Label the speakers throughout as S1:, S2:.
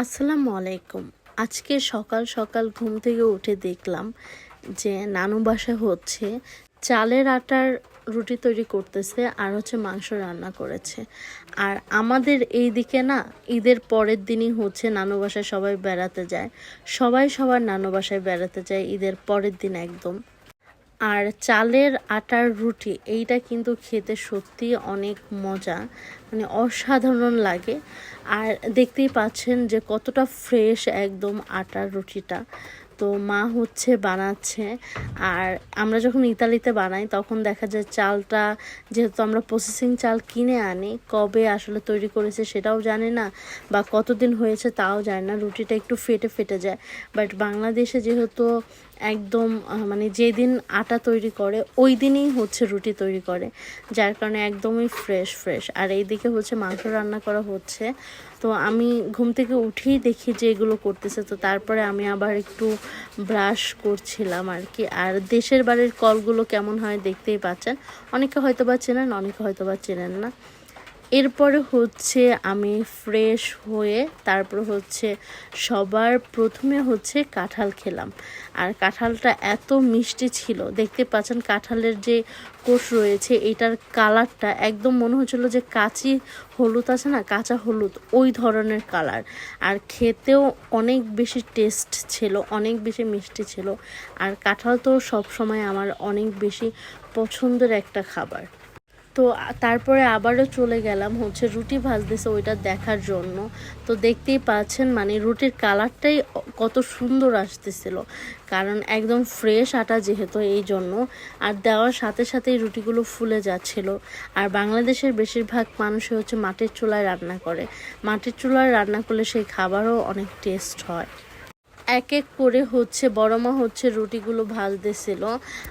S1: আসসালামু আলাইকুম। আজকে সকাল সকাল ঘুম থেকে উঠে দেখলাম যে নানু বাসায় হচ্ছে চালের আটার রুটি তৈরি করতেছে আর হচ্ছে মাংস রান্না করেছে। আর আমাদের এই দিকে না, ঈদের পরের দিনই হচ্ছে নানু বাসায় সবাই বেড়াতে যায়। সবাই সবার নানু বাসায় বেড়াতে যায় ঈদের পরের দিন একদম। আর চালের আটার রুটি, এইটা কিন্তু খেতে সত্যি অনেক মজা মানে অসাধারণ লাগে। আর দেখতেই পাচ্ছেন যে কতটা ফ্রেশ একদম আটার রুটিটা। তো মা হচ্ছে বানাচ্ছে, আর আমরা যখন ইতালিতে বানাই, তখন দেখা যায় চালটা, যেহেতু আমরা প্রসেসিং চাল কিনে আনি, কবে আসলে তৈরি করেছে সেটাও জানে না, বা কতদিন হয়েছে তাও জানে না, রুটিটা একটু ফেটে ফেটে যায়। বাট বাংলাদেশে যেহেতু একদম মানে যেদিন আটা তৈরি করে ওই দিনই হচ্ছে রুটি তৈরি করে, যার কারণে একদমই ফ্রেশ ফ্রেশ আর এইদিকে হচ্ছে মাংস রান্না করা হচ্ছে। তো আমি ঘুম থেকে উঠেই দেখি যে এগুলো করতেছে, তো তারপরে আমি আবার একটু ব্রাশ করছিলাম আর কি। আর দেশের বাড়ির কলগুলো কেমন হয় দেখতেই পাচ্ছেন। অনেকে হয়তো বা চেনেন, অনেকে হয়তো বা চেনেন না। এরপরে হচ্ছে আমি ফ্রেশ হয়ে তারপর হচ্ছে সবার প্রথমে হচ্ছে কাঁঠাল খেলাম। আর কাঁঠালটা এত মিষ্টি ছিল। দেখতে পাচ্ছেন কাঁঠালের যে কোষ রয়েছে, এটার কালারটা একদম মনে হচ্ছিল যে কাঁচি হলুদ আছে না, কাঁচা হলুদ, ওই ধরনের কালার। আর খেতেও অনেক বেশি টেস্ট ছিল, অনেক বেশি মিষ্টি ছিল। আর কাঁঠাল তো সবসময় আমার অনেক বেশি পছন্দের একটা খাবার। তো তারপরে আবারও চলে গেলাম হচ্ছে রুটি ভাজতেছে ওইটা দেখার জন্য। তো দেখতেই পাচ্ছেন মানে রুটির কালারটাই কত সুন্দর আসতেছিল। কারণ একদম ফ্রেশ আটা যেহেতু এই জন্য। আর দেওয়ার সাথে সাথেই রুটিগুলো ফুলে যাচ্ছিল। আর বাংলাদেশের বেশিরভাগ মানুষই হচ্ছে মাটির চুলায় রান্না করে। মাটির চুলায় রান্না করলে সেই খাবারও অনেক টেস্ট হয়। এক এক করে হচ্ছে বড়মা হচ্ছে রুটিগুলো ভাজতেছিল।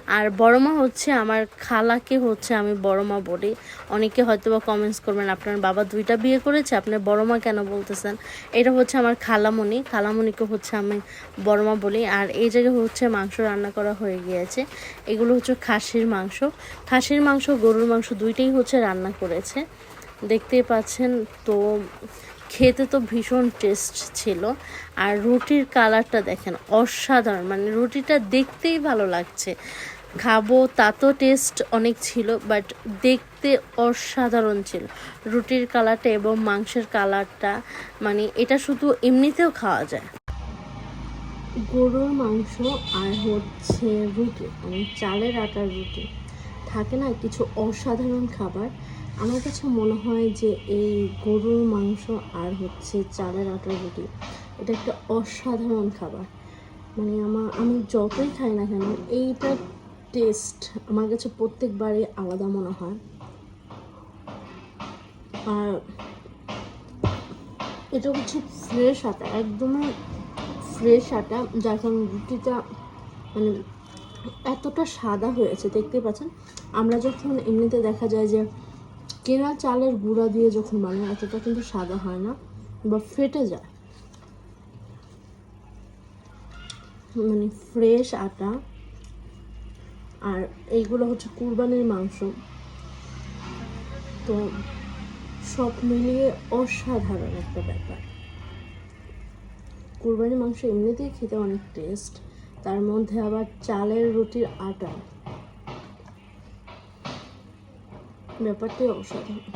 S1: আর বড়মা হচ্ছে আমার খালাকে হচ্ছে আমি বড়মা বলি। অনেকে হয়তো বা কমেন্টস করবেন, আপনার বাবা দুইটা বিয়ে করেছে, আপনার বড়মা কেন বলতেছেন? এটা হচ্ছে আমার খালামণি। খালামণিকে হচ্ছে আমি বড়মা বলি। আর এই জায়গায় হচ্ছে মাংস রান্না করা হয়ে গিয়েছে। এগুলো হচ্ছে খাসির মাংস। খাসির মাংস, গরুর মাংস দুইটাই হচ্ছে রান্না করেছে। দেখতেই পাচ্ছেন তো খেতে তো ভীষণ টেস্ট ছিল। আর রুটির কালারটা দেখেন, অসাধারণ। মানে রুটিটা দেখতেই ভালো লাগছে। খাব, তা তো টেস্ট অনেক ছিল বাট দেখতে অসাধারণ ছিল। রুটির কালারটা এবং মাংসের কালারটা মানে এটা শুধু এমনিতেও খাওয়া যায়। গরুর মাংস আর হচ্ছে রুটি মানে চালের আটার রুটি। থাকে না, কিছু অসাধারণ খাবার। আমার কাছে মনে হয় যে এই গরুর মাংস আর হচ্ছে চালের আটার রুটি, এটা একটা অসাধারণ খাবার। মানে আমার আমি যতই খাই না কেন, এইটার টেস্ট আমার কাছে প্রত্যেকবারই আলাদা মনে হয়। আর এটা হচ্ছে ফ্রেশ আটা, একদমই ফ্রেশ আটা, যার কারণে রুটিটা মানে এতটা সাদা হয়েছে, দেখতে পাচ্ছেন? আমরা যখন এমনিতে দেখা যায় যে কেনা চালের গুঁড়া দিয়ে যখন বানায় এতটা কিন্তু সাদা হয় না, বা ফেটে যায়। মানে ফ্রেশ আটা, আর এইগুলো হচ্ছে কুরবানির মাংস। তো সব মিলিয়ে অসাধারণ একটা ব্যাপার। কুরবানির মাংস এমনিতেই খেতে অনেক টেস্ট তার মধ্যে আবার চালের রুটির আটা। ব্যাপারটাই অসাধারণ।